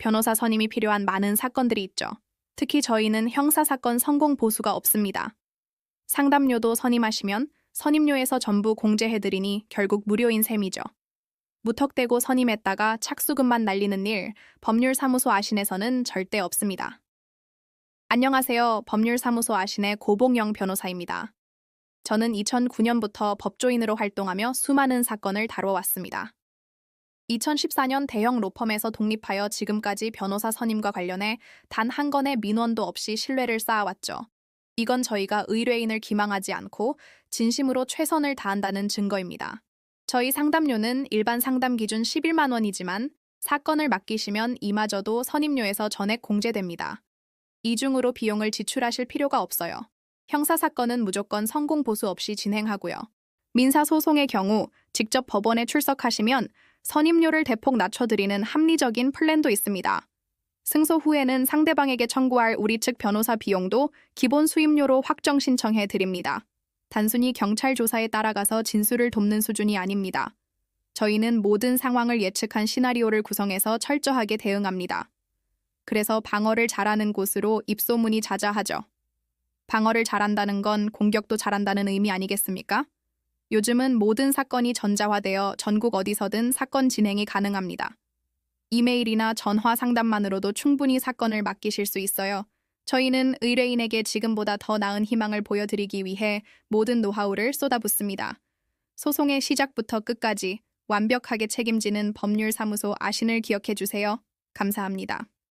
변호사 선임이 필요한 많은 사건들이 있죠. 특히 저희는 형사사건 성공 보수가 없습니다. 상담료도 선임하시면 선임료에서 전부 공제해드리니 결국 무료인 셈이죠. 무턱대고 선임했다가 착수금만 날리는 일, 법률사무소 아신에서는 절대 없습니다. 안녕하세요. 법률사무소 아신의 고봉영 변호사입니다. 저는 2009년부터 법조인으로 활동하며 수많은 사건을 다뤄왔습니다. 2014년 대형 로펌에서 독립하여 지금까지 변호사 선임과 관련해 단 한 건의 민원도 없이 신뢰를 쌓아왔죠. 이건 저희가 의뢰인을 기망하지 않고 진심으로 최선을 다한다는 증거입니다. 저희 상담료는 일반 상담 기준 11만 원이지만 사건을 맡기시면 이마저도 선임료에서 전액 공제됩니다. 이중으로 비용을 지출하실 필요가 없어요. 형사 사건은 무조건 성공 보수 없이 진행하고요. 민사 소송의 경우 직접 법원에 출석하시면 선임료를 대폭 낮춰드리는 합리적인 플랜도 있습니다. 승소 후에는 상대방에게 청구할 우리 측 변호사 비용도 기본 수임료로 확정 신청해 드립니다. 단순히 경찰 조사에 따라가서 진술을 돕는 수준이 아닙니다. 저희는 모든 상황을 예측한 시나리오를 구성해서 철저하게 대응합니다. 그래서 방어를 잘하는 곳으로 입소문이 자자하죠. 방어를 잘한다는 건 공격도 잘한다는 의미 아니겠습니까? 요즘은 모든 사건이 전자화되어 전국 어디서든 사건 진행이 가능합니다. 이메일이나 전화 상담만으로도 충분히 사건을 맡기실 수 있어요. 저희는 의뢰인에게 지금보다 더 나은 희망을 보여드리기 위해 모든 노하우를 쏟아붓습니다. 소송의 시작부터 끝까지 완벽하게 책임지는 법률사무소 아신을 기억해 주세요. 감사합니다.